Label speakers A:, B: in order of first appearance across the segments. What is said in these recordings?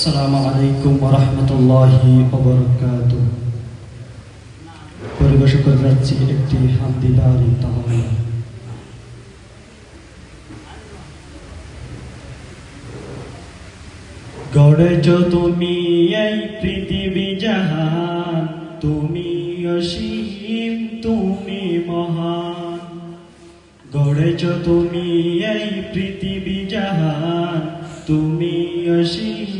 A: আসসালামু আলাইকুম রহমতুল্লাহি ওবরকাত পরিবেশন করে যাচ্ছি একটি হামদিদারি তাহলে গড়েছ তুমি এই পৃথিবী জাহান, তুমি অসীম, তুমি মহান। গড়েছ তুমি এই পৃথিবী জাহান, তুমি অসীম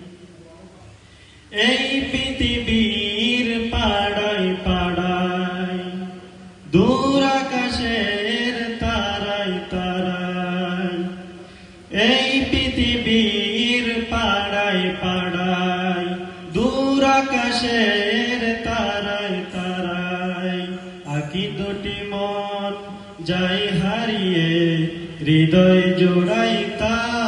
A: এই পৃথিবীর পাড়ায় পাড়ায়, দূর আকাশের তারাই তারাই এই পৃথিবীর পাড়ায় পাড়ায়, দূর আকাশের তারাই তারাই আকি দুটি মন যাই হারিয়ে, হৃদয় জোড়াই তা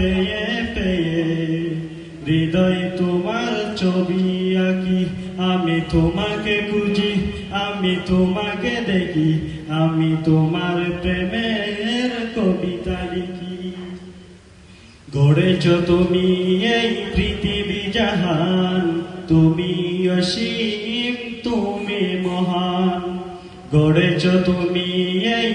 A: পেয়ে পেয়ে হৃদয় তোমার ছবি আঁকি। আমি তোমাকে খুঁজি, আমি তোমাকে দেখি। আমি তোমার প্রেমের কবিতা লিখি। গড়েছ তুমি এই পৃথিবী জাহান, তুমি অসীম, তুমি মহান। গড়েছ তুমি এই